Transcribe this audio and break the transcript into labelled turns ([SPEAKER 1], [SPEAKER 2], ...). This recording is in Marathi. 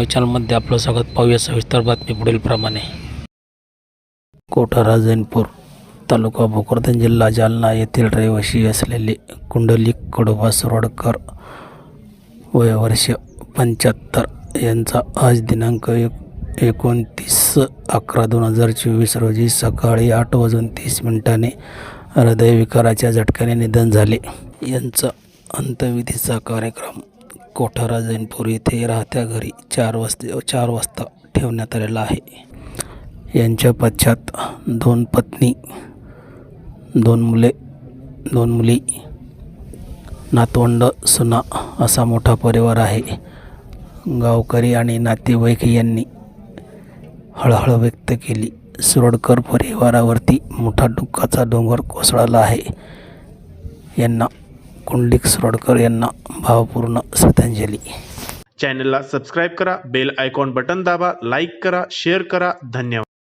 [SPEAKER 1] न्यूज चॅनलमध्ये आपलं स्वागत. पाहूया सविस्तर बातमी पुढीलप्रमाणे. कोठारा जैनपूर तालुका भोकरदन जिल्हा जालना येथील रहिवासी असलेले कुंडलिक कडोबा सुरडकर वय वर्ष पंच्याहत्तर यांचा आज दिनांक एक एकोणतीस अकरा दोन हजार चोवीस रोजी सकाळी आठ वाजून तीस मिनिटाने हृदयविकाराच्या झटक्याने निधन झाले. यांचा अंत्यविधीचा कार्यक्रम कोठारा जैनपूर येथे राहत्या घरी चार वाजता चार वाजता ठेवण्यात आलेला आहे. यांच्या पश्चात दोन पत्नी दोन मुले दोन मुली नातवंड सुना असा मोठा परिवार आहे. गावकरी आणि नातेवाईक यांनी हळहळ व्यक्त केली. सुरडकर परिवारावरती मोठा डुक्काचा डोंगर कोसळला आहे. यांना कुंडलिक सुरडकर यांना भावपूर्ण श्रद्धांजली
[SPEAKER 2] चॅनलला सबस्क्राईब करा बेल आयकॉन बटन दाबा लाईक करा शेअर करा धन्यवाद